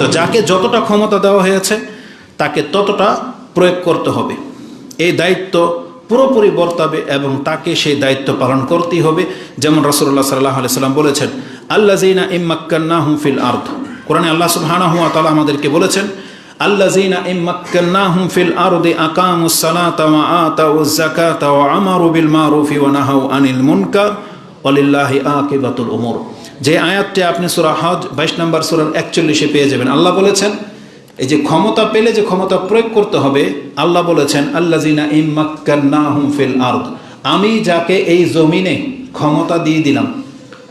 তো যাকে যতটা ক্ষমতা দেওয়া হয়েছে, তাকে ততটা প্রয়োগ করতে হবে। এই দায়িত্ব পুরোপুরি বর্তাবে এবং তাকে সেই দায়িত্ব পালন করতেই হবে। যেমন রসুল্লাহ সাল্লাহ আলি সাল্লাম বলেছেন আল্লা জিনা ইম্মাক্কান্না হুমফিল আর্থ কোরআনে আল্লাহ সুবহানা হুয়া তালা আমাদেরকে বলেছেন আল্লা জিনা ইম্মাক্কান্না হুমফিল আরদে আকামুসালাতা ওয়া আতাউজ যাকাতা ওয়া আমারু বিল মারুফি ওয়া নাহাউ আনিল মুনকার। ওয়ালিল্লাহি আকিবাতুল উমুর। যে আয়াতটি আপনি সূরা হজ 22 নম্বর সুরার একচল্লিশে পেয়ে যাবেন। আল্লাহ বলেছেন, এই যে ক্ষমতা পেলে যে ক্ষমতা প্রয়োগ করতে হবে, আল্লাহ বলেছেন আল্লাজিনা ইম্মাক্কান্নাহুম ফিল আরদ। আমি যাকে এই জমিনে ক্ষমতা দিয়ে দিলাম,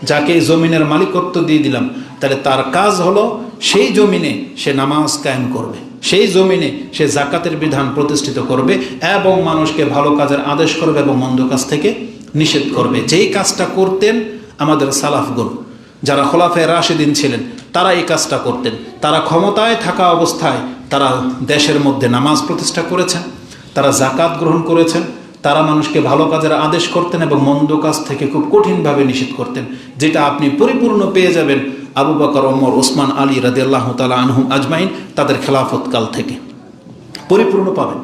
যাকে এই জমিনের মালিকত্ব দিয়ে দিলাম, তাহলে তার কাজ হলো সেই জমিনে সে নামাজ কায়েম করবে, সেই জমিনে সে জাকাতের বিধান প্রতিষ্ঠিত করবে এবং মানুষকে ভালো কাজের আদেশ করবে এবং মন্দ কাজ থেকে নিষেধ করবে। যেই কাজটা করতেন আমাদের সালাফগুন যারা খোলাফে রাশেদিন ছিলেন, তারা এই কাজটা করতেন। তারা ক্ষমতায় থাকা অবস্থায় তারা দেশের মধ্যে নামাজ প্রতিষ্ঠা করেছেন, তারা জাকাত গ্রহণ করেছেন, তারা মানুষকে ভালো কাজের আদেশ করতেন এবং মন্দ কাজ থেকে খুব কঠিনভাবে নিষেধ করতেন। যেটা আপনি পরিপূর্ণ পেয়ে যাবেন আবু বকর, ওমর, ওসমান, আলী রাদিয়াল্লাহ তালা আনহুম আজমাইন তাদের খেলাফতকাল থেকে। পরিপূর্ণ পাবেন।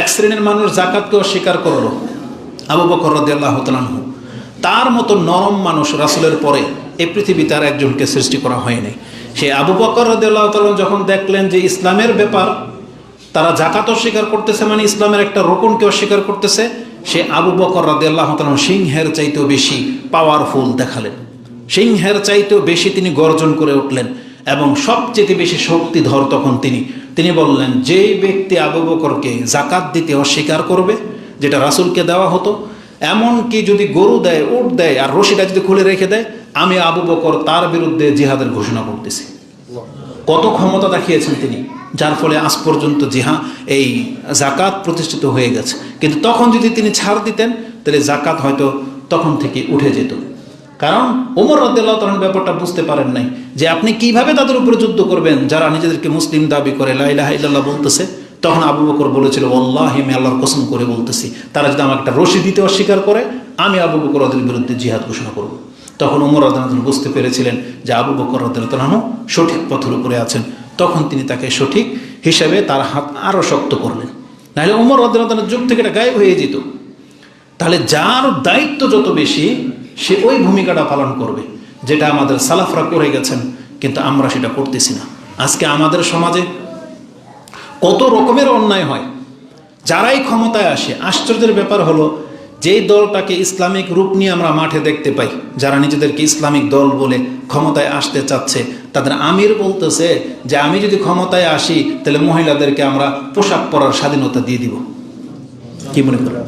এক শ্রেণির মানুষ জাকাতকে অস্বীকার করল, আবু বকর রাদিয়াল্লাহ তালানহু তার মতো নরম মানুষ রাসুলের পরে এই পৃথিবী তার একজনকে সৃষ্টি করা হয়নি। সে আবু বকর রাদিয়াল্লাহ তালান যখন দেখলেন যে ইসলামের ব্যাপার, তারা জাকাত অস্বীকার করতেছে মানে ইসলামের একটা রোকনকে অস্বীকার করতেছে, সে আবু বকর রাদিয়াল্লাহ তালান সিংহের চাইতেও বেশি পাওয়ারফুল দেখালেন। সিংহের চাইতেও বেশি তিনি গর্জন করে উঠলেন এবং সবচেয়ে বেশি শক্তিধর তখন তিনি। তিনি বললেন, যে ব্যক্তি আবু বকরকে জাকাত দিতে অস্বীকার করবে, যেটা রাসুলকে দেওয়া হতো এমনকি যদি গরু দেয়, উট দেয় আর রশিটা যদি খুলে রেখে দেয়, আমি আবু বকর তার বিরুদ্ধে জিহাদের ঘোষণা করতেছি। কত ক্ষমতা দেখিয়েছেন তিনি, যার ফলে আজ পর্যন্ত জিহা এই জাকাত প্রতিষ্ঠিত হয়ে গেছে। কিন্তু তখন যদি তিনি ছাড় দিতেন, তাহলে জাকাত হয়তো তখন থেকে উঠে যেত। কারণ ওমর রদ্দাল্লাহ তখন ব্যাপারটা বুঝতে পারেন নাই যে আপনি কীভাবে তাদের উপরে যুদ্ধ করবেন, যারা নিজেদেরকে মুসলিম দাবি করে লাইলাহ ইল্লাল্লাহ বলতেছে। তখন আবু বকর বলেছিল আল্লাহ আমি আল্লাহর কসম করে বলতেছি, তারা যদি আমাকে একটা রশি দিতে অস্বীকার করে, আমি আবু বকর ওদের বিরুদ্ধে জিহাদ ঘোষণা করব। তখন উমর আদালত বুঝতে পেরেছিলেন যে আবু বকর আদালত সঠিক পথের উপরে আছেন। তখন তিনি তাকে সঠিক হিসাবে তার হাত আরও শক্ত করলেন। নাহলে উমর আদালতের যুগ থেকে এটা গায়েব হয়ে যেত। তাহলে যার দায়িত্ব যত বেশি, সে ওই ভূমিকাটা পালন করবে, যেটা আমাদের সালাফরা করে গেছেন, কিন্তু আমরা সেটা করতেছি না। আজকে আমাদের সমাজে কত রকমের অন্যায় হয়। যারাই ক্ষমতায় আসে, আশ্চর্যের ব্যাপার হলো, যেই দলটাকে ইসলামিক রূপ নিয়ে আমরা মাঠে দেখতে পাই, যারা নিজেদেরকে ইসলামিক দল বলে ক্ষমতায় আসতে চাচ্ছে, তাদের আমির বলতেছে যে, আমি যদি ক্ষমতায় আসি, তাহলে মহিলাদেরকে আমরা পোশাক পরার স্বাধীনতা দিয়ে দিব। কি মনে করেন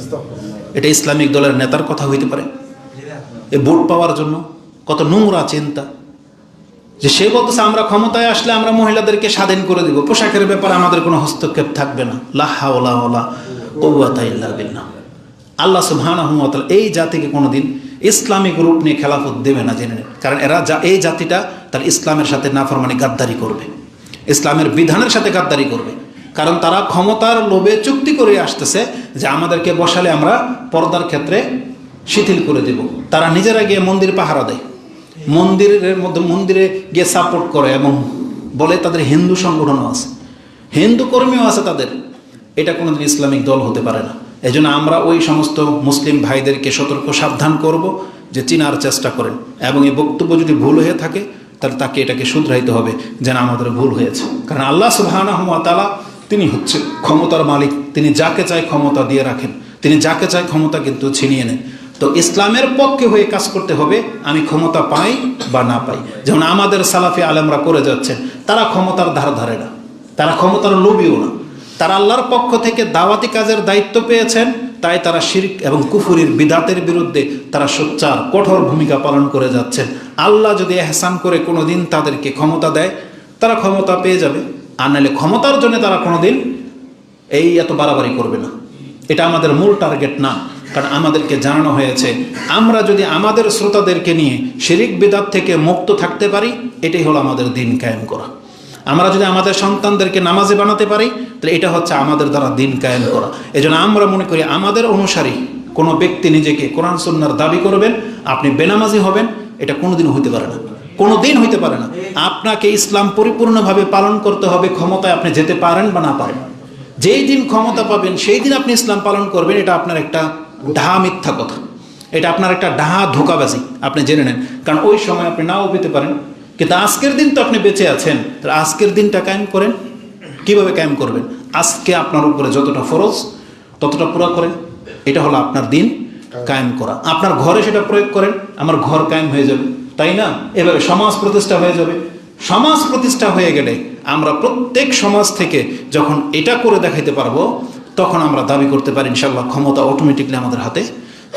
এটা ইসলামিক দলের নেতার কথা হইতে পারে। এ ভোট পাওয়ার জন্য কত নোংরা চিন্তা। যে সে বলতেছে, আমরা ক্ষমতায় আসলে আমরা মহিলাদেরকে স্বাধীন করে দিব। পোশাকের ব্যাপারে আমাদের কোনো হস্তক্ষেপ থাকবে না। লাহা ওলা ওলা কৌয়াতা আল্লাহ সুবহানাহু ওয়া এই জাতিকে কোনোদিন ইসলামিক রূপ নিয়ে খেলাফত দেবে না জেনে কারণ এরা যা, এই জাতিটা তার ইসলামের সাথে নাফরমানি গাদ্দারি করবে। ইসলামের বিধানের সাথে গাদ্দারি করবে। কারণ তারা ক্ষমতার লোভে চুক্তি করে আসতেছে যে আমাদেরকে বসালে আমরা পর্দার ক্ষেত্রে শিথিল করে দেব। তারা নিজেরা গিয়ে মন্দির পাহারা দেয়। মন্দিরের মধ্যে মন্দিরে গিয়ে সাপোর্ট করে এবং বলে তাদের হিন্দু সংগঠনও আছে। হিন্দু কর্মীও আছে তাদের। এটা কোনোদিন ইসলামিক দল হতে পারে না। এই আমরা ওই সমস্ত মুসলিম ভাইদেরকে সতর্ক, সাবধান করব যে চিনার চেষ্টা করেন এবং এই বক্তব্য যদি ভুল হয়ে থাকে, তাহলে তাকে এটাকে শুধরাইতে হবে যেন আমাদের ভুল হয়েছে। কারণ আল্লাহ সুবাহ তালা তিনি হচ্ছে ক্ষমতার মালিক। তিনি যাকে চায় ক্ষমতা দিয়ে রাখেন। তিনি যাকে চায় ক্ষমতা কিন্তু ছিনিয়ে নেন। তো ইসলামের পক্ষে হয়ে কাজ করতে হবে, আমি ক্ষমতা পাই বা না পাই। যেমন আমাদের সালাফি আলেমরা করে যাচ্ছেন তারা ক্ষমতার ধার ধারে না, তারা ক্ষমতার লোভীও না। তারা আল্লাহর পক্ষ থেকে দাওয়াতি কাজের দায়িত্ব পেয়েছেন, তাই তারা শির্ক এবং কুফুরির বিদাতের বিরুদ্ধে তারা সোচ্চার, কঠোর ভূমিকা পালন করে যাচ্ছেন আল্লাহ যদি এহসান করে কোনো দিন তাদেরকে ক্ষমতা দেয়, তারা ক্ষমতা পেয়ে যাবে। আর নাহলে ক্ষমতার জন্য তারা কোনোদিন এই এত বাড়াবাড়ি করবে না। এটা আমাদের মূল টার্গেট না। কারণ আমাদেরকে জানানো হয়েছে, আমরা যদি আমাদের শ্রোতাদেরকে নিয়ে শিরিক বিদাত থেকে মুক্ত থাকতে পারি, এটাই হলো আমাদের দিন কায়েম করা। আমরা যদি আমাদের সন্তানদেরকে নামাজে বানাতে পারি, তাহলে এটা হচ্ছে আমাদের দ্বারা দিন কায়েম করা। এই আমরা মনে করি আমাদের অনুসারী কোনো ব্যক্তি নিজেকে কোরআন সন্ন্যার দাবি করবেন, আপনি বেনামাজি হবেন, এটা কোনোদিন হইতে পারে না। কোনো দিন হইতে পারে না। আপনাকে ইসলাম পরিপূর্ণভাবে পালন করতে হবে, ক্ষমতায় আপনি যেতে পারেন বা না পারেন। যেই দিন ক্ষমতা পাবেন, সেই দিন আপনি ইসলাম পালন করবেন, এটা আপনার একটা ঢা মিথ্যা কথা। এটা আপনার একটা ডাহা ধোকাবাজি, আপনি জেনে নেন। কারণ ওই সময় আপনি নাও পেতে পারেন। কিন্তু আজকের দিন তো আপনি বেঁচে আছেন। তাহলে আজকের দিনটা কায়েম করেন। কীভাবে কায়েম করবেন? আজকে আপনার উপরে যতটা ফরজ, ততটা পুরো করেন। এটা হলো আপনার দিন কায়েম করা। আপনার ঘরে সেটা প্রয়োগ করেন। আমার ঘর কায়েম হয়ে যাবে। তাই না? এভাবে সমাজ প্রতিষ্ঠা হয়ে যাবে। সমাজ প্রতিষ্ঠা হয়ে গেলে আমরা প্রত্যেক সমাজ থেকে যখন এটা করে দেখাইতে পারব তখন আমরা দাবি করতে পারি ইনশাল্লাহ ক্ষমতা অটোমেটিকলি আমাদের হাতে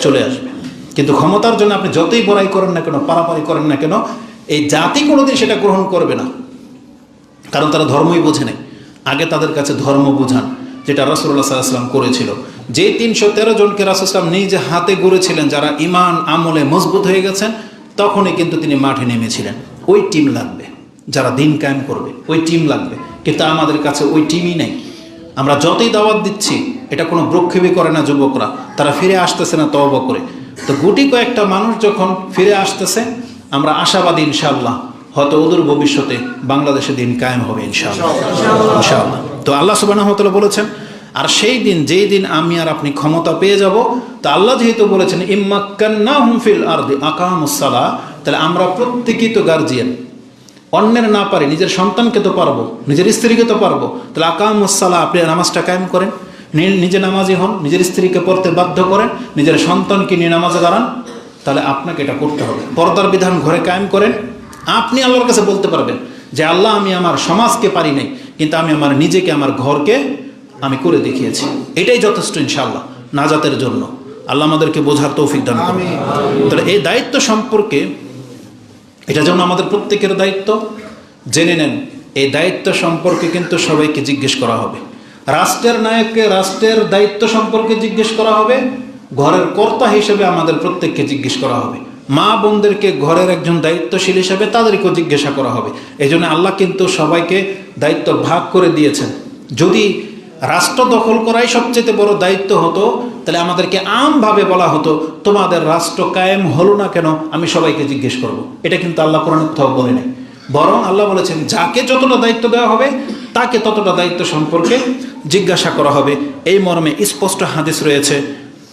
চলে আসবে। কিন্তু ক্ষমতার জন্য আপনি যতই বড়াই করেন না কেন, পারাপারি করেন না কেন, এই জাতি কোনোদিন সেটা গ্রহণ করবে না। কারণ তারা ধর্মই বোঝে নেই। আগে তাদের কাছে ধর্ম বোঝান, যেটা রসুল্লাহ সাল্লাম করেছিল। যে তিনশো তেরো জনকে রাসুলাম নিজে হাতে গড়েছিলেন, যারা ইমান আমলে মজবুত হয়ে গেছেন, তখনই কিন্তু তিনি মাঠে নেমেছিলেন। ওই টিম লাগবে, যারা দিন কায়েম করবে, ওই টিম লাগবে। কিন্তু আমাদের কাছে ওই টিমই নেই। আমরা যতই দাওয়াত দিচ্ছি এটা কোনো ব্রক্ষেপই করে না যুবকরা। তারা ফিরে আসতেছে না তব করে। তো গুটি কয়েকটা মানুষ যখন ফিরে আসতেছে আমরা আশাবাদী ইনশাল্লাহ হয়তো ওদের ভবিষ্যতে বাংলাদেশে দিন কায়েম হবে ইনশাআল্লাহ। ইনশাআল্লাহ। তো আল্লাহ সুবাহ বলেছেন আর সেই দিন যেই দিন আমি আর আপনি ক্ষমতা পেয়ে যাব তা আল্লাহ যেহেতু বলেছেন ইম্মাক্কান্না হুমফিল আর আকামুসালা তাহলে আমরা প্রত্যেকেই তো গার্জিয়ান। অন্যের না পারি নিজের সন্তানকে তো পারব নিজের স্ত্রীকে তো পারব। তাহলে আকামুসালা আপনি নামাজটা কায়েম করেন। নিজে নামাজি হন নিজের স্ত্রীকে পড়তে বাধ্য করেন নিজের সন্তানকে নিয়ে নামাজে দাঁড়ান। তাহলে আপনাকে এটা করতে হবে। পর্দার বিধান ঘরে কায়েম করেন। আপনি আল্লাহর কাছে বলতে পারবেন যে আল্লাহ আমি আমার সমাজকে পারি নাই কিন্তু আমি আমার নিজেকে আমার ঘরকে আমি করে দেখিয়েছি। এটাই যথেষ্ট ইনশাআল্লাহ নাজাতের জন্য। আল্লাহ আমাদেরকে বোঝার তৌফিক দান তাহলে এই দায়িত্ব সম্পর্কে এটা যেমন আমাদের প্রত্যেকের দায়িত্ব, জেনে নেন, এই দায়িত্ব সম্পর্কে কিন্তু সবাইকে জিজ্ঞেস করা হবে। রাষ্ট্রের নায়ককে রাষ্ট্রের দায়িত্ব সম্পর্কে জিজ্ঞেস করা হবে, ঘরের কর্তা হিসেবে আমাদের প্রত্যেককে জিজ্ঞেস করা হবে। মা বোনদেরকে ঘরের একজন দায়িত্বশীল হিসেবে তাদেরকেও জিজ্ঞাসা করা হবে। এই আল্লাহ কিন্তু সবাইকে দায়িত্ব ভাগ করে দিয়েছেন। যদি রাষ্ট্র দখল করাই সবচেয়ে বড় দায়িত্ব হতো তাহলে আমাদেরকে আমভাবে বলা হতো, তোমাদের রাষ্ট্র কায়েম হলো না কেন? আমি সবাইকে জিজ্ঞেস করব। এটা কিন্তু আল্লাহ কোরআন কোথাও বলে নেই। বরং আল্লাহ বলেছেন, যাকে যতটা দায়িত্ব দেওয়া হবে, তাকে ততটা দায়িত্ব সম্পর্কে জিজ্ঞাসা করা হবে। এই মর্মে স্পষ্ট হাদিস রয়েছে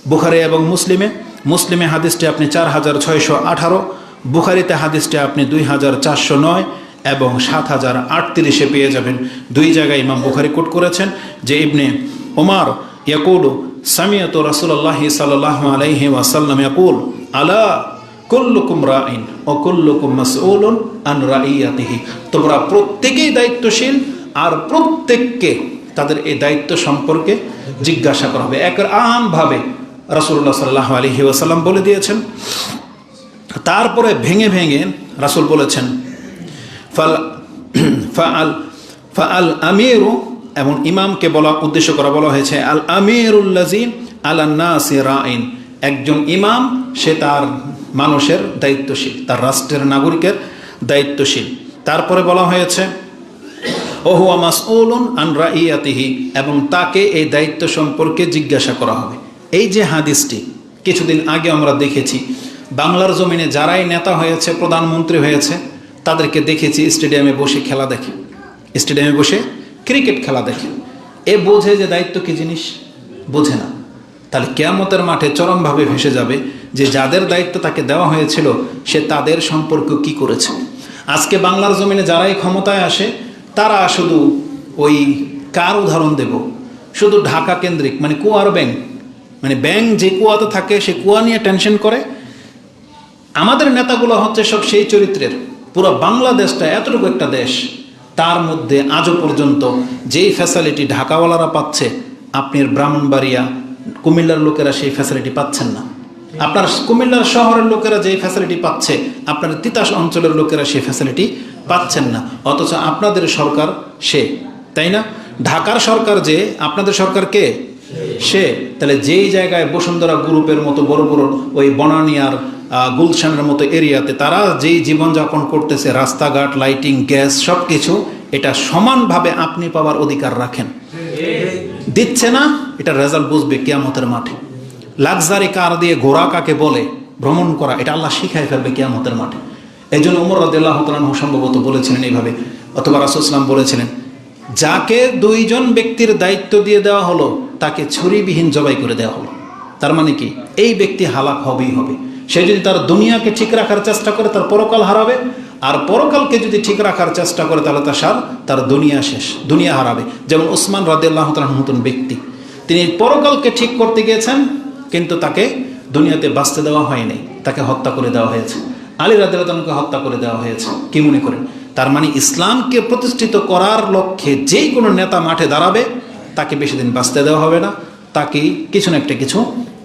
বুখারি এবং মুসলিমে। মুসলিমে হাদিসটি আপনি চার হাজার ছয়শো আঠারো, বুখারিতে হাদিসটি আপনি দুই হাজার চারশো নয় এবং সাত হাজার আটত্রিশে পেয়ে যাবেন। দুই জায়গায় ইমাম বুখারি কোট করেছেন যে ইবনে ওমার ইয়াকুল সামিয়ত রসুল্লাহ সাল্লাহ আলাইহি ওয়াসাল্লাম ইয়াকুল, আলা কুল্লুকুম রাইন ও কুল্লুকুম মাসউলুন আন রাইয়াতিহি। তোমরা প্রত্যেকেই দায়িত্বশীল আর প্রত্যেককে তাদের এই দায়িত্ব সম্পর্কে জিজ্ঞাসা করা হবে। এক আমভাবে রাসূলুল্লাহ সাল্লাহ আলাইহি ওয়াসাল্লাম বলে দিয়েছেন। তারপরে ভেঙে ভেঙে রাসূল বলেছেন, ফাল ফাল ফাল আমিরু এমন ইমামকে বলা, উদ্দেশ্য করা বলা হয়েছে, আল আমিরুল্লাজিম আলান্নাসি রাইন একজন ইমাম, সে তার মানুষের দায়িত্বশীল, তার রাষ্ট্রের নাগরিকের দায়িত্বশীল। তারপরে বলা হয়েছে, ওহুয়া মাসউলুন আন রাইয়াতিহি এবং তাকে এই দায়িত্ব সম্পর্কে জিজ্ঞাসা করা হবে। এই যে হাদিসটি, কিছুদিন আগে আমরা দেখেছি, বাংলার জমিনে যারাই নেতা হয়েছে, প্রধানমন্ত্রী হয়েছে, তাদেরকে দেখেছি, স্টেডিয়ামে বসে খেলা দেখে। স্টেডিয়ামে বসে ক্রিকেট খেলা দেখে। এ বোঝে যে দায়িত্ব কি জিনিস? বোঝে না। তাহলে কেয়ামতের মাঠে চরমভাবে ভেসে যাবে যে যাদের দায়িত্ব তাকে দেওয়া হয়েছিল, সে তাদের সম্পর্ক কি করেছে? আজকে বাংলার জমিনে যারাই ক্ষমতায় আসে, তারা শুধু ওই কার উদাহরণ দেব? শুধু ঢাকা কেন্দ্রিক মানে কুয়ার ব্যাংক। মানে ব্যাংক যে কুয়াতে থাকে, সে কুয়া নিয়ে টেনশন করে। আমাদের নেতাগুলো হচ্ছে সব সেই চরিত্রের। পুরো বাংলাদেশটা এতটুকু একটা দেশ। তার মধ্যে আজও পর্যন্ত যেই ফ্যাসিলিটি ঢাকাওয়ালারা পাচ্ছে, আপনি ব্রাহ্মণবাড়িয়া, কুমিল্লার লোকেরা সেই ফ্যাসিলিটি পাচ্ছেন না। আপনার কুমিল্লার শহরের লোকেরা যেই ফ্যাসিলিটি পাচ্ছে, আপনার তিতাস অঞ্চলের লোকেরা সেই ফ্যাসিলিটি পাচ্ছেন না। অথচ আপনাদের সরকার সে, তাই না? ঢাকার সরকার যে, আপনাদের সরকার কে? সে। তাহলে যেই জায়গায় বসুন্ধরা গ্রুপের মতো বড় বড় ওই বনানিয়ার গুলশানের মতো এরিয়াতে তারা যেই জীবনযাপন করতেছে, রাস্তাঘাট লাইটিং গ্যাস সব কিছু এটা সমানভাবে আপনি পাওয়ার অধিকার রাখেন। দিচ্ছে না, এটা রেজাল্ট বুঝবে কিয়ামতের মাঠে। লাক্সারি কার দিয়ে ঘোড়া কাকে বলে, ভ্রমণ করা, এটা আল্লাহ শিখাই ফেলবে কিয়ামতের মাঠে। এই জন্য উমর রদুল্লাহ তালাহ সম্ভবত বলেছিলেন এইভাবে, অথবা রাসুসলাম বলেছিলেন, যাকে দুইজন ব্যক্তির দায়িত্ব দিয়ে দেওয়া হলো, তাকে ছুরিবিহীন জবাই করে দেওয়া হলো। তার মানে কি? এই ব্যক্তি হালাক হবেই হবে। সে যদি তার দুনিয়াকে ঠিক রাখার চেষ্টা করে, তার পরকাল হারাবে। আর পরকালকে যদি ঠিক রাখার চেষ্টা করে, তাহলে তার সার তার দুনিয়া শেষ, দুনিয়া হারাবে। যেমন ওসমান রাদিল্লাহ মতন ব্যক্তি, তিনি পরকালকে ঠিক করতে গিয়েছেন, কিন্তু তাকে দুনিয়াতে বাঁচতে দেওয়া হয়নি, তাকে হত্যা করে দেওয়া হয়েছে। আলী রাদিল্লাহকে হত্যা করে দেওয়া হয়েছে। কি মনে করেন? তার মানে ইসলামকে প্রতিষ্ঠিত করার লক্ষ্যে যেই কোনো নেতা মাঠে দাঁড়াবে, তাকে বেশি দিন বাঁচতে দেওয়া হবে না, তাকে কিছু না একটা কিছু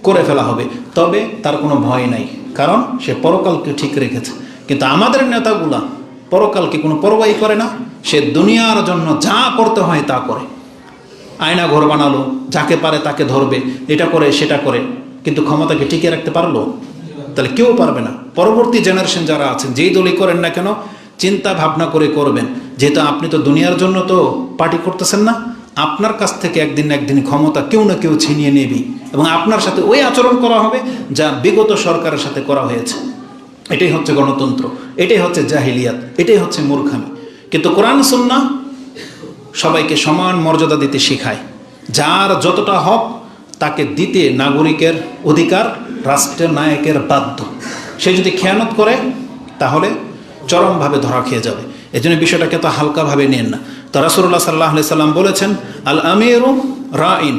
করে ফেলা হবে। তবে তার কোনো ভয় নাই, কারণ সে পরকালকে ঠিক রেখেছে। কিন্তু আমাদের নেতাগুলা পরকালকে কোনো পরবাই করে না, সে দুনিয়ার জন্য যা করতে হয় তা করে। আয়না ঘর বানালো, যাকে পারে তাকে ধরবে, এটা করে, সেটা করে, কিন্তু ক্ষমতাকে টিকিয়ে রাখতে পারল? তাহলে কেউ পারবে না। পরবর্তী জেনারেশন যারা আছেন, যেই দলই করেন না কেন, চিন্তা ভাবনা করে করবেন, যেহেতু আপনি তো দুনিয়ার জন্য তো পার্টি করতেছেন না। আপনার কাছ থেকে একদিন একদিন ক্ষমতা কেউ না কেউ ছিনিয়ে নেবি এবং আপনার সাথে ওই আচরণ করা হবে যা বিগত সরকারের সাথে করা হয়েছে। এটাই হচ্ছে গণতন্ত্র, এটাই হচ্ছে জাহিলিয়াত, এটাই হচ্ছে মূর্খামি। কিন্তু কোরআন সুন্না সবাইকে সমান মর্যাদা দিতে শেখায়। যার যতটা হক, তাকে দিতে নাগরিকের অধিকার, রাষ্ট্রের নায়কের বাধ্য। সে যদি খেয়ানত করে, তাহলে চরমভাবে ধরা খেয়ে যাবে। এই জন্য বিষয়টাকে তো হালকাভাবে নেন না। তো রাসুল্লাহ সাল্লাহ সাল্লাম বলেছেন, আল আমিরু রাইন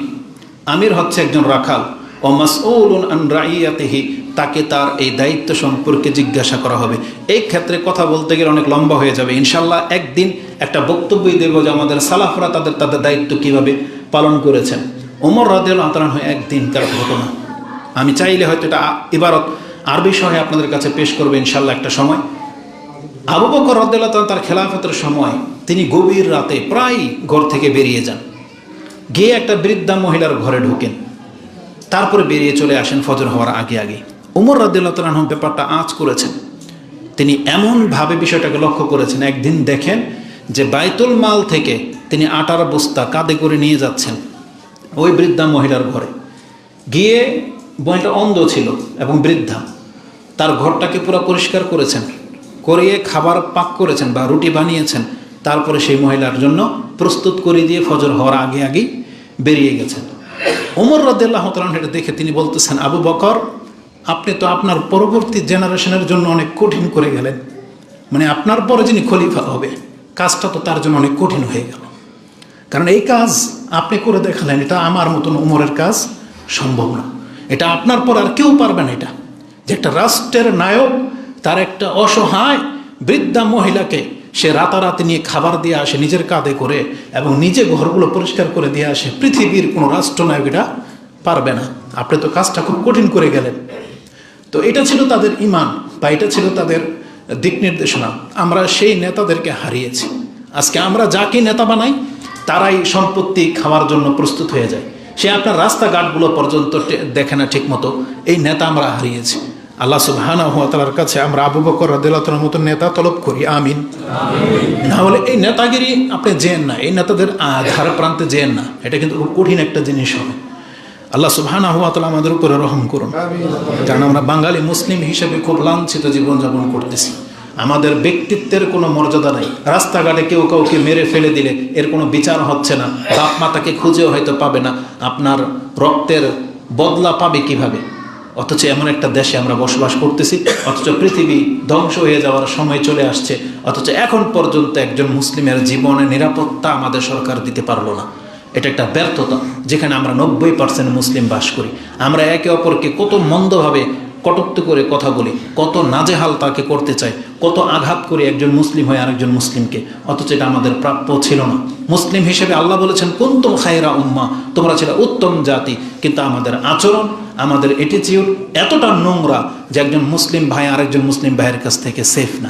আমির হচ্ছে একজন রাখাল। ও মাসউলুন আন রাইয়াতিহি তাকে তার এই দায়িত্ব সম্পর্কে জিজ্ঞাসা করা হবে। এই ক্ষেত্রে কথা বলতে গেলে অনেক লম্বা হয়ে যাবে। ইনশাল্লাহ একদিন একটা বক্তব্যই দেব যে আমাদের সালাফরা তাদের তাদের দায়িত্ব কীভাবে পালন করেছেন। ওমর রাদেল আতরান হয় একদিনকার ঘটনা। আমি চাইলে হয়তো এটা ইবারত আরবি সহে আপনাদের কাছে পেশ করবে ইনশাল্লাহ একটা সময়। আবু বকর রদ্দাল্লাহ তার খেলাফতের সময় তিনি গভীর রাতে প্রায় ঘর থেকে বেরিয়ে যান। গিয়ে একটা বৃদ্ধা মহিলার ঘরে ঢোকেন। তারপরে বেরিয়ে চলে আসেন ফজর হওয়ার আগে আগে। উমর রাদিল্লাহ তালাহম ব্যাপারটা আঁচ করেছেন। তিনি এমনভাবে বিষয়টাকে লক্ষ্য করেছেন, একদিন দেখেন যে বাইতুল মাল থেকে তিনি আটার বস্তা কাঁধে করে নিয়ে যাচ্ছেন ওই বৃদ্ধা মহিলার ঘরে। গিয়ে মহিলা অন্ধ ছিল এবং বৃদ্ধা। তার ঘরটাকে পুরো পরিষ্কার করেছেন, করিয়ে খাবার পাক করেছেন বা রুটি বানিয়েছেন। তারপরে সেই মহিলার জন্য প্রস্তুত করে দিয়ে ফজর হওয়ার আগে আগেই বেরিয়ে গেছেন। ওমর রদুল্লাহ তালন এটা দেখে তিনি বলতেছেন, আবু বকর, আপনি তো আপনার পরবর্তী জেনারেশনের জন্য অনেক কঠিন করে গেলেন। মানে আপনার পরে যিনি খলিফা হবে, কাজটা তো তার জন্য অনেক কঠিন হয়ে গেল। কারণ এই কাজ আপনি করে দেখালেন, এটা আমার মতন উমরের কাজ সম্ভব না। এটা আপনার পর আর কেউ পারবে না এটা। যে একটা রাষ্ট্রের নায়ক, তার একটা অসহায় বৃদ্ধা মহিলাকে সে রাতারাতি নিয়ে খাবার দিয়ে আসে, নিজের কাঁধে করে এবং নিজে ঘরগুলো পরিষ্কার করে দিয়ে আসে, পৃথিবীর কোনো রাষ্ট্রনায়ক এটা পারবে না। আপনি তো কাজটা খুব কঠিন করে গেলেন। তো এটা ছিল তাদের ইমান বা এটা ছিল তাদের দিক নির্দেশনা। আমরা সেই নেতাদেরকে হারিয়েছি। আজকে আমরা যাকে নেতা বানাই, তারাই সম্পত্তি খাওয়ার জন্য প্রস্তুত হয়ে যায়। সে আপনার রাস্তাঘাটগুলো পর্যন্ত দেখে না ঠিক মতো এই নেতা আমরা হারিয়েছি। আল্লাহ সুবহানা হুয়া তালার কাছে আমরা আবু বকর রদুল্লাহর মতো নেতা তলব করি, আমিন। না হলে এই নেতাগিরি আপনি যেন না, এই নেতাদের ধার প্রান্তে যেন না, এটা কিন্তু কঠিন একটা জিনিস হবে। আল্লাহ সুবহানা হুয়া তালা আমাদের উপরে রহম করুন। কারণ আমরা বাঙালি, মুসলিম হিসেবে খুব লাঞ্ছিত জীবনযাপন করতেছি। আমাদের ব্যক্তিত্বের কোনো মর্যাদা নাই। রাস্তাঘাটে কেউ কাউকে মেরে ফেলে দিলে এর কোনো বিচার হচ্ছে না। বাপ মাতাকে খুঁজেও হয়তো পাবে না। আপনার রক্তের বদলা পাবে কীভাবে? অথচ এমন একটা দেশে আমরা বসবাস করতেছি, অথচ পৃথিবী ধ্বংস হয়ে যাওয়ার সময় চলে আসছে, অথচ এখন পর্যন্ত একজন মুসলিমের জীবনে নিরাপত্তা আমাদের সরকার দিতে পারল না। এটা একটা ব্যর্থতা, যেখানে আমরা নব্বই পার্সেন্ট মুসলিম বাস করি। আমরা একে অপরকে কত মন্দভাবে কটুক্ত করে কথা বলি। কত নাজেহাল তাকে করতে চাই কত আঘাত করে একজন মুসলিম হয় আরেকজন মুসলিমকে। অথচ এটা আমাদের প্রাপ্য ছিল না। মুসলিম হিসেবে আল্লাহ বলেছেন, কুন্তম খায়রা উম্মা? তোমরা ছিল উত্তম জাতি। কিন্তু আমাদের আচরণ, আমাদের এটিচিউড এতটা নোংরা যে একজন মুসলিম ভাই আরেকজন মুসলিম ভাইয়ের কাছ থেকে সেফ না।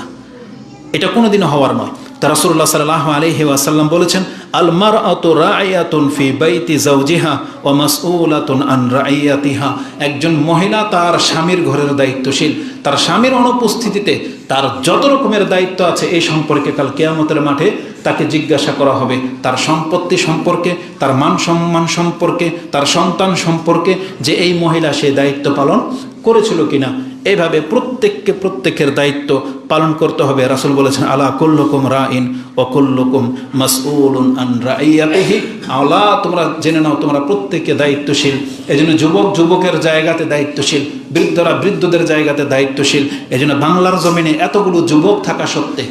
এটা কোনোদিনও হওয়ার নয়। তা সাল্লাহ আলহি ওয়াসাল্লাম বলেছেন আলমার আত রায়াতুন ফি বাইতি জাউজিহা ও মাসউলাতুন আন রাইয়াতিহা। একজন মহিলা তার স্বামীর ঘরের দায়িত্বশীল। তার স্বামীর অনুপস্থিতিতে তার যত রকমের দায়িত্ব আছে এই সম্পর্কে কাল কেয়ামতের মাঠে তাকে জিজ্ঞাসা করা হবে। তার সম্পত্তি সম্পর্কে, তার মান সম্মান সম্পর্কে, তার সন্তান সম্পর্কে যে এই মহিলা সে দায়িত্ব পালন করেছিল কিনা এইভাবে প্রত্যেককে প্রত্যেকের দায়িত্ব পালন করতে হবে। রাসুল বলেছেন, আলা কুল্লুকুম রাইন ও কুল্লুকুম মাসউলুন আন রাইয়াতিহি। আলা, তোমরা জেনে নাও, তোমরা প্রত্যেকে দায়িত্বশীল। এই জন্য যুবক যুবকের জায়গাতে দায়িত্বশীল, বৃদ্ধরা বৃদ্ধদের জায়গাতে দায়িত্বশীল। এই জন্য বাংলার জমিনে এতগুলো যুবক থাকা সত্ত্বে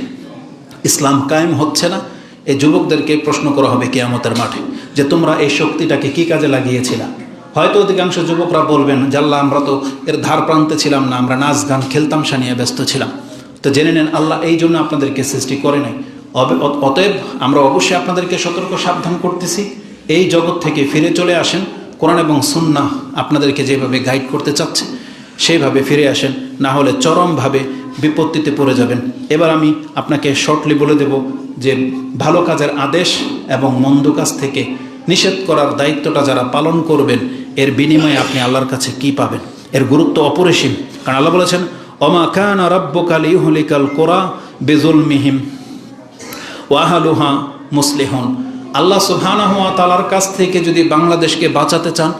ইসলাম কায়েম হচ্ছে না। এই যুবকদেরকে প্রশ্ন করা হবে কেয়ামতের মাঠে যে তোমরা এই শক্তিটাকে কি কাজে লাগিয়েছিলা? হয়তো অধিকাংশ যুবকরা বলবেন, জাল্লা, আমরা তো এর ধার প্রান্তে ছিলাম না, আমরা নাচ গান, খেলতাম সানিয়ে ব্যস্ত ছিলাম। তো জেনে নেন, আল্লাহ এই জন্য আপনাদেরকে সৃষ্টি করে নাই। অতএব আমরা অবশ্যই আপনাদেরকে সতর্ক, সাবধান করতেছি। এই জগৎ থেকে ফিরে চলে আসেন। কোরআন এবং সুন্নাহ আপনাদেরকে যেভাবে গাইড করতে চাচ্ছে, সেইভাবে ফিরে আসেন। না হলে চরমভাবে বিপত্তিতে পড়ে যাবেন। এবার আমি আপনাকে শর্টলি বলে দেব যে ভালো কাজের আদেশ এবং মন্দ কাজ থেকে নিষেধ করার দায়িত্বটা যারা পালন করবেন, এর বিনিময়ে আপনি আল্লাহর কাছে কি পাবেন? এর গুরুত্ব অপরিসীম। কারণ আল্লাহ বলেছেন অমা কান রব্বকাল ইহলিকাল কোরা বেজুল মিহিম ওয়াহালুহা মুসলিহন। আল্লাহ সুবহানাহু ওয়া তাআলার কাছ থেকে যদি বাংলাদেশকে বাঁচাতে চান,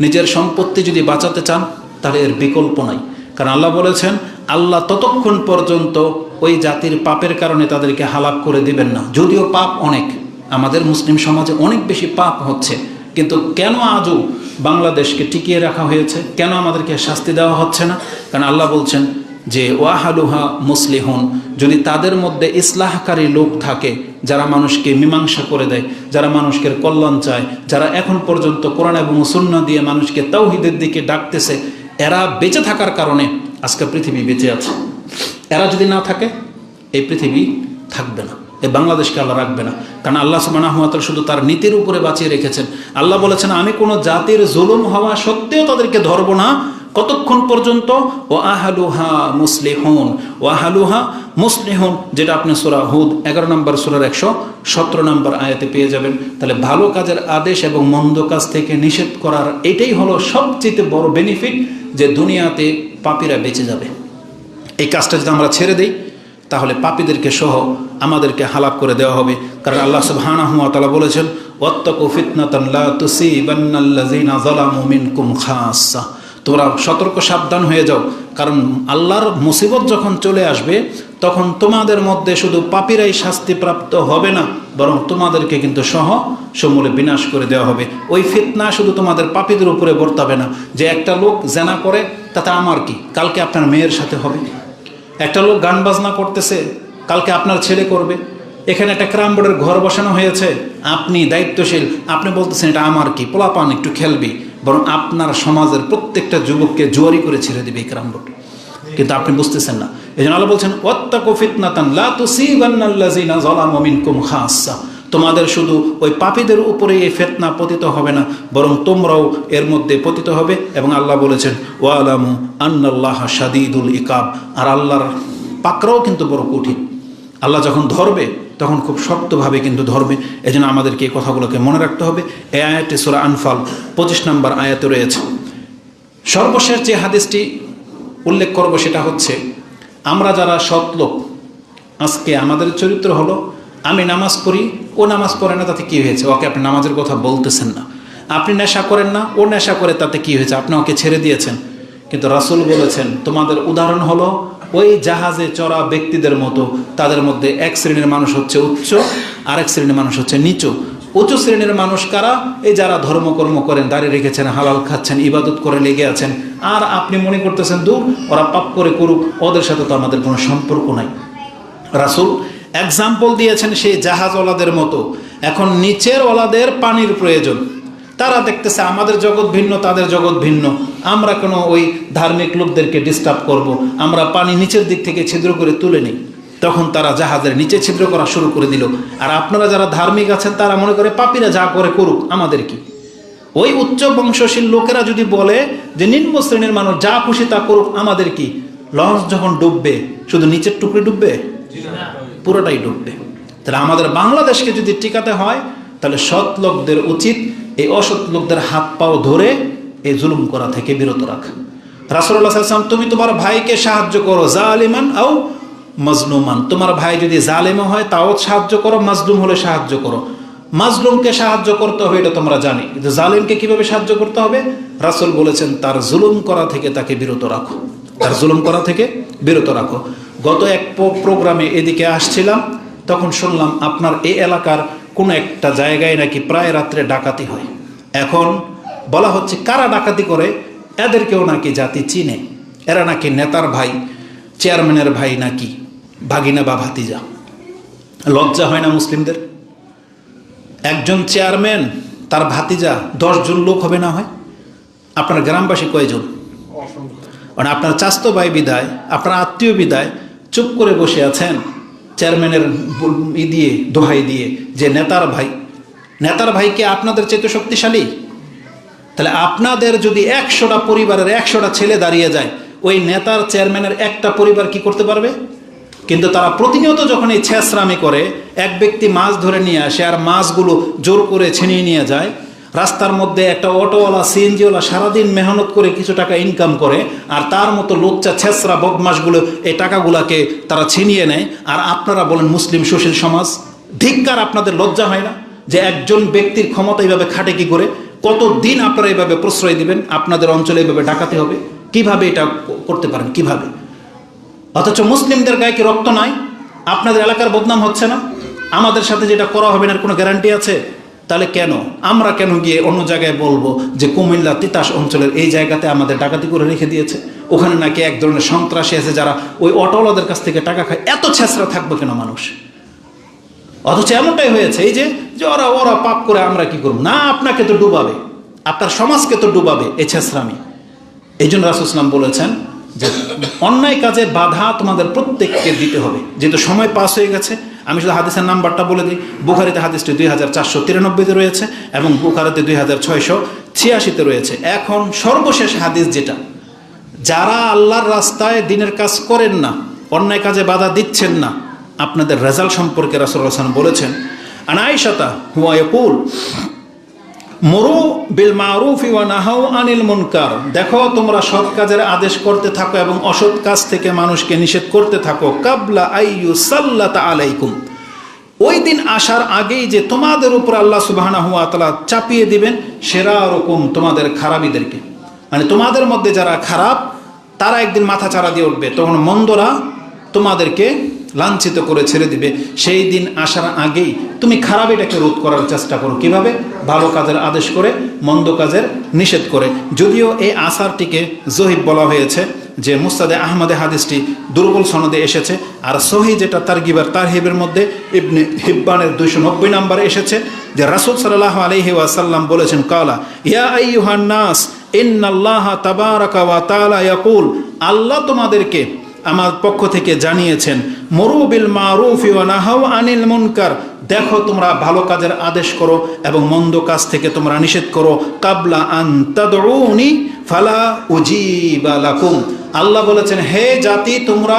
নিজের সম্পত্তি যদি বাঁচাতে চান, তাহলে এর বিকল্প নাই। কারণ আল্লাহ বলেছেন, আল্লাহ ততক্ষণ পর্যন্ত ওই জাতির পাপের কারণে তাদেরকে হালাক করে দিবেন না। যদিও পাপ অনেক আমাদের মুসলিম সমাজে অনেক বেশি পাপ হচ্ছে। কিন্তু কেন আজও বাংলাদেশকে টিকিয়ে রাখা হয়েছে? কেন আমাদেরকে শাস্তি দেওয়া হচ্ছে না? কারণ আল্লাহ বলছেন যে, ওয়াহালুহা মুসলিহন, যদি তাদের মধ্যে ইসলাহকারী লোক থাকে, যারা মানুষকে মীমাংসা করে দেয়, যারা মানুষকে কল্যাণ চায়, যারা এখন পর্যন্ত কোরআন এবং সুন্না দিয়ে মানুষকে তাওহিদের দিকে ডাকতেছে, এরা বেঁচে থাকার কারণে আজকে পৃথিবী বেঁচে আছে। এরা যদি না থাকে, এই পৃথিবী থাকবে না। এই বাংলাদেশকে আল্লাহ রাখবে না। কারণ আল্লাহ সুবাহ শুধু তার নীতির উপরে বাঁচিয়ে রেখেছেন। আল্লাহ বলেছেন, আমি কোনো জাতির জুলুম হওয়া সত্ত্বেও তাদেরকে ধরবো না। কতক্ষণ পর্যন্ত? ও আহালুহা মুসলিহুন। ও আহালুহা মুসলিহুন, যেটা আপনি সুরা হুদ এগারো নম্বর সুরার একশো সতেরো নম্বর আয়াতে পেয়ে যাবেন। তাহলে ভালো কাজের আদেশ এবং মন্দ কাজ থেকে নিষেধ করার এটাই হলো সবচেয়ে বড় বেনিফিট যে দুনিয়াতে পাপীরা বেঁচে যাবে। এই কাজটা যদি আমরা ছেড়ে দিই তাহলে পাপীদেরকে সহ আমাদেরকে হালাক করে দেওয়া হবে। কারণ আল্লাহ সুবহানাহু ওয়া তাআলা বলেছেন, ওয়াত্তাকু ফিতনাতান লা তুসিবান্নাল্লাযিনা যালামু মিনকুম খাসসা তোমরা সতর্ক, সাবধান হয়ে যাও। কারণ আল্লাহর মুসিবত যখন চলে আসবে, তখন তোমাদের মধ্যে শুধু পাপীরাই শাস্তিপ্রাপ্ত হবে না, বরং তোমাদেরকে কিন্তু সহ সমূলে বিনাশ করে দেওয়া হবে। ওই ফিতনা শুধু তোমাদের পাপীদের উপরে বর্তাবে না। যে একটা লোক জেনা করে, তাতে আমার কি? কালকে আপনার মেয়ের সাথে হবে। একটা লোক গান বাজনা করতেছে, কালকে আপনার ছেলে করবে। এখানে একটা ক্রাম বোর্ডের ঘর বসানো হয়েছে। আপনি দায়িত্বশীল, আপনি বলতেছেন এটা আমার কি? পোলাপান, একটু খেলবি। বরং আপনার সমাজের প্রত্যেকটা যুবককে জোয়ারি করে ছেড়ে দিবে এই ক্রাম বোর্ড। কিন্তু আপনি বুঝতেছেন না। এই জন্য আল্লাহ বলছেন, ওয়াত্তাকু ফিতনাতান, লা তুসিবান্নাল্লাযিনা যালামু মিনকুম খাসসা তোমাদের শুধু ওই পাপীদের উপরে এই ফেতনা পতিত হবে না, বরং তোমরাও এর মধ্যে পতিত হবে এবং আল্লাহ বলেছেন, ওয়ালামু আন্নাল্লাহ শাদীদুল ইকাব আর আল্লাহর পাকরাও কিন্তু বড় কঠিন। আল্লাহ যখন ধরবে, তখন খুব শক্তভাবে কিন্তু ধরবে। এই জন্য আমাদেরকে এই কথাগুলোকে মনে রাখতে হবে। এই আয়াতটি সুরা আনফাল পঁচিশ নম্বর আয়াতে রয়েছে। সর্বশেষ যে হাদিসটি উল্লেখ করব সেটা হচ্ছে, আমরা যারা সৎ লোক, আজকে আমাদের চরিত্র হলো আমি নামাজ পড়ি, ও নামাজ পড়ে না, তাতে কী হয়েছে? ওকে আপনি নামাজের কথা বলতেছেন না। আপনি নেশা করেন না, ও নেশা করে, তাতে কী হয়েছে? আপনি ওকে ছেড়ে দিয়েছেন। কিন্তু রাসুল বলেছেন, তোমাদের উদাহরণ হলো, ওই জাহাজে চড়া ব্যক্তিদের মতো, তাদের মধ্যে এক শ্রেণির মানুষ হচ্ছে উচ্চ আর এক শ্রেণির মানুষ হচ্ছে নিচু। উঁচু শ্রেণির মানুষ কারা? এই যারা ধর্মকর্ম করেন দাঁড়িয়ে রেখেছেন, হালাল খাচ্ছেন, ইবাদত করে লেগে আছেন। আর আপনি মনে করতেছেন, দূর, ওরা পাপ করে করুক, ওদের সাথে তো আমাদের কোনো সম্পর্ক নাই। রাসুল এক্সাম্পল দিয়েছেন সেই জাহাজওয়ালাদের মতো। এখন নিচের ওলাদের পানির প্রয়োজন। তারা দেখতেছে আমাদের জগৎ ভিন্ন, তাদের জগৎ ভিন্ন। আমরা কোনো ওই ধার্মিক লোকদেরকে ডিস্টার্ব করব। আমরা পানি নিচের দিক থেকে ছিদ্র করে তুলে নিই। তখন তারা জাহাজের নিচে ছিদ্র করা শুরু করে দিল। আর আপনারা যারা ধার্মিক আছেন, তারা মনে করে, পাপিরা যা করে করুক, আমাদের কি? ওই উচ্চ বংশশীল লোকেরা যদি বলে যে, নিম্ন শ্রেণির মানুষ যা খুশি তা করুক, আমাদের কি? লঞ্চ যখন ডুববে, শুধু নিচের টুকরি ডুববে? পুরোটাই ডুববে। তাহলে আমাদের বাংলাদেশকে যদি টিকাতে হয়, তাহলে সৎ লোকদের উচিত এই অসৎ লোকদের হাত পাও ধরে এই জুলুম করা থেকে বিরত রাখা। রাসুল্লাহ সাল্লাম তুমি তোমার ভাইকে সাহায্য করো, জালিমান আও মজলুমান। তোমার ভাই যদি জালেমও হয়, তাও সাহায্য করো, মাজলুম হলে সাহায্য করো। মাজলুমকে সাহায্য করতে হবে, এটা তোমরা জানি। কিন্তু জালিমকে কীভাবে সাহায্য করতে হবে? রাসুল বলেছেন, তার জুলুম করা থেকে তাকে বিরত রাখো। তার জুলুম করা থেকে বিরত রাখো। গত এক প্রোগ্রামে এদিকে আসছিলাম তখন শুনলাম আপনার এই এলাকার কোনো একটা জায়গায় নাকি প্রায় রাত্রে ডাকাতি হয়। এখন বলা হচ্ছে কারা ডাকাতি করে এদেরকেও নাকি জাতি চিনে। এরা নাকি নেতার ভাই চেয়ারম্যানের ভাই নাকি ভাগিনা বা ভাতিজা। লজ্জা হয় না মুসলিমদের? একজন চেয়ারম্যান তার ভাতিজা দশজন লোক হবে না হয়? আপনার গ্রামবাসী কয়জন? মানে আপনার চাস্ত ভাই বিদায় আপনার আত্মীয় বিদায় চুপ করে বসে আছেন চেয়ারম্যানের ই দিয়ে, দোহাই দিয়ে, যে নেতার ভাই। নেতার ভাইকে আপনাদের চেয়ে শক্তিশালী? তাহলে আপনাদের যদি একশোটা পরিবারের একশোটা ছেলে দাঁড়িয়ে যায়, ওই নেতার চেয়ারম্যানের একটা পরিবার কি করতে পারবে? কিন্তু তারা প্রতিনিয়ত যখন এই ছেঁচড়ামি করে, এক ব্যক্তি মাছ ধরে নিয়ে আসে আর মাছগুলো জোর করে ছিনিয়ে নিয়ে যায় রাস্তার মধ্যে একটা অটোওয়ালা সিএনজিওয়ালা সারাদিন মেহনত করে কিছু টাকা ইনকাম করে, আর তার মতো লোচ্চা ছেঁচড়া বদমাসগুলো এই টাকাগুলাকে তারা ছিনিয়ে নেয়। আর আপনারা বলেন মুসলিম সুশীল সমাজ, ধিক্কার আপনাদের লজ্জা হয় না যে একজন ব্যক্তির ক্ষমতা এইভাবে খাটে কি করে? কতদিন আপনারা এইভাবে প্রশ্রয় দিবেন? আপনাদের অঞ্চলে এইভাবে ডাকাতে হবে? কীভাবে এটা করতে পারেন? কীভাবে? অথচ মুসলিমদের গায়ে কি রক্ত নাই? আপনাদের এলাকার বদনাম হচ্ছে না? আমাদের সাথে যেটা করা হবে না কোনো গ্যারান্টি আছে? তাহলে কেন? আমরা কেন গিয়ে অন্য জায়গায় বলব যে কুমিল্লা তিতাস অঞ্চলের এই জায়গাতে আমাদের ডাকাতি করে রেখে দিয়েছে? ওখানে নাকি এক ধরনের সন্ত্রাসী আছে যারা ওই অটোওয়ালাদের কাছ থেকে টাকা খায়? এত ছেঁচড়া থাকবে কেন মানুষ? অথচ এমনটাই হয়েছে, এই যে ওরা ওরা পাপ করে আমরা কি করব? না, আপনাকে তো ডুবাবে। আপনার সমাজকে তো ডুবাবে এ ছেসরামি এই জন্য রাসুসলাম বলেছেন যে অন্যায় কাজে বাধা তোমাদের প্রত্যেককে দিতে হবে। যেহেতু সময় পাস হয়ে গেছে আমি শুধু হাদিসের নাম্বারটা বলে দিই। বুখারিতে হাদিসটি দুই হাজার চারশো তিরানব্বইতে রয়েছে এবং বুখারিতে দুই হাজার ছয়শো ছিয়াশিতে রয়েছে। এখন সর্বশেষ হাদিস যেটা, যারা আল্লাহর রাস্তায় দিনের কাজ করেন না, অন্যায় কাজে বাধা দিচ্ছেন না, আপনাদের রেজাল্ট সম্পর্কে রাসুল হাসান বলেছেন আনাইশাতা হুয়া ইয়াকুল। মরু বিল মারুফ ওয়া নাহাউ আনিল মুনকার। দেখো, তোমরা সৎ কাজের আদেশ করতে থাকো এবং অসৎ কাজ থেকে মানুষকে নিষেধ করতে থাকো। কাবলা আইয়ু সাল্লাতা আলাইকুম। ওই দিন আসার আগেই যে তোমাদের উপর আল্লাহ সুবহানাহু ওয়া তাআলা চাপিয়ে দিবেন, সেরা রকম তোমাদের খারাপিদেরকে। মানে তোমাদের মধ্যে যারা খারাপ, তারা একদিন মাথা চারা দিয়ে উঠবে। তখন মন্দরা তোমাদেরকে লাঞ্ছিত করে ছেড়ে দিবে। সেই দিন আসার আগেই তুমি খারাপ এটাকে রোধ করার চেষ্টা করো। কীভাবে? ভালো কাজের আদেশ করে, মন্দ কাজের নিষেধ করে। যদিও এই আসারটিকে জহিব বলা হয়েছে যে মুস্তাদে আহমদে হাদিসটি দুর্বল সনদে এসেছে, আর সহি যেটা তার গিবার তার হিবের মধ্যে ইবনে হিব্বানের দুইশো নব্বই নম্বরে এসেছে, যে রাসুল সাল্লাহ আলহি ওয়াসাল্লাম বলেছেন, কালা, ইয়া আইয়ুহান নাস, ইন্নাল্লাহ তাবারাকা ওয়া তাআলা ইয়াকুল, আল্লাহ তোমাদেরকে আমার পক্ষ থেকে জানিয়েছেন মরুবিল মারুফ ওয়া নাহাউ আনিল মুনকার। দেখো, তোমরা ভালো কাজের আদেশ করো এবং মন্দ কাজ থেকে তোমরা নিষেধ করো। কাবলা আন তাদউনি ফালা উজিবা লাকুম। আল্লাহ বলেছেন, হে জাতি, তোমরা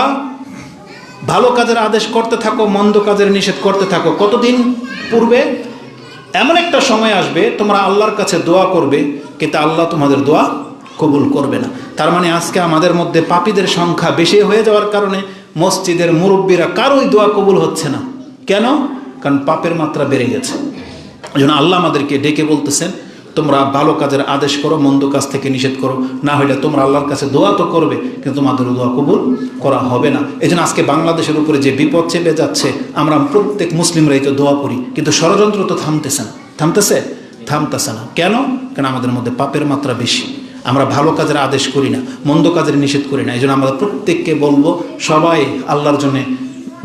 ভালো কাজের আদেশ করতে থাকো, মন্দ কাজের নিষেধ করতে থাকো। কতদিন পূর্বে? এমন একটা সময় আসবে, তোমরা আল্লাহর কাছে দোয়া করবে, কিন্তু আল্লাহ তোমাদের দোয়া কবুল করবে না। তার মানে আজকে আমাদের মধ্যে পাপীদের সংখ্যা বেশি হয়ে যাওয়ার কারণে মসজিদের মুরব্বীরা কারোই দোয়া কবুল হচ্ছে না। কেন? কারণ পাপের মাত্রা বেড়ে গেছে। জন্য আল্লাহ আমাদেরকে ডেকে বলতেছেন, তোমরা ভালো কাজের আদেশ করো, মন্দ কাজ থেকে নিষেধ করো। না হলে তোমরা আল্লাহর কাছে দোয়া তো করবে, কিন্তু তোমাদের দোয়া কবুল করা হবে না। এই আজকে বাংলাদেশের উপরে যে বিপদ চেপে যাচ্ছে, আমরা প্রত্যেক মুসলিমরাই তো দোয়া করি, কিন্তু ষড়যন্ত্র তো থামতেছে না। থামতেছে? থামতেছে না। কেন? কেন আমাদের মধ্যে পাপের মাত্রা বেশি। আমরা ভালো কাজের আদেশ করি না, মন্দ কাজের নিষেধ করি না। এই জন্য আমরা প্রত্যেককে বলব, সবাই আল্লাহর জন্যে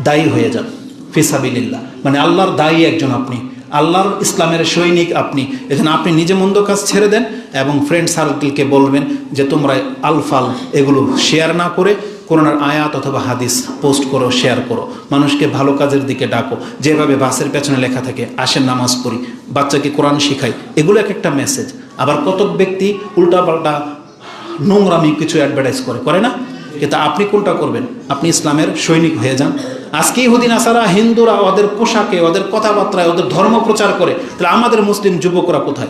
দায়ী হয়ে যান ফিসাবিল্লা মানে আল্লাহর দায়ী একজন আপনি, আল্লাহর ইসলামের সৈনিক আপনি। এখানে আপনি নিজে মন্দ কাজ ছেড়ে দেন এবং ফ্রেন্ড সার্কেলকে বলবেন যে তোমরা আলফাল এগুলো শেয়ার না করে কোরআনার আয়াত অথবা হাদিস পোস্ট করো, শেয়ার করো। মানুষকে ভালো কাজের দিকে ডাকো। যেভাবে বাসের পেছনে লেখা থাকে, আসেন নামাজ পড়ি, বাচ্চাকে কোরআন শিখাই, এগুলো এক একটা মেসেজ আবার কতক ব্যক্তি উল্টাপাল্টা নোংরামি কিছু অ্যাডভার্টাইজ করে করে না? কিন্তু আপনি কোনটা করবেন? আপনি ইসলামের সৈনিক হয়ে যান। আজকে ইহুদিন, আসারা, হিন্দুরা ওদের পোশাকে, ওদের কথাবার্তায়, ওদের ধর্ম প্রচার করে, তাহলে আমাদের মুসলিম যুবকরা কোথায়?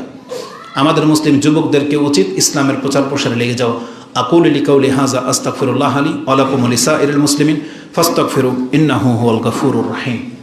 আমাদের মুসলিম যুবকদেরকে উচিত ইসলামের প্রচার প্রসারে লেগে যাওয়া। أقول لقولي هذا أستغفر الله لي ولكم ولسائر المسلمين فاستغفروا إنه هو الغفور الرحيم.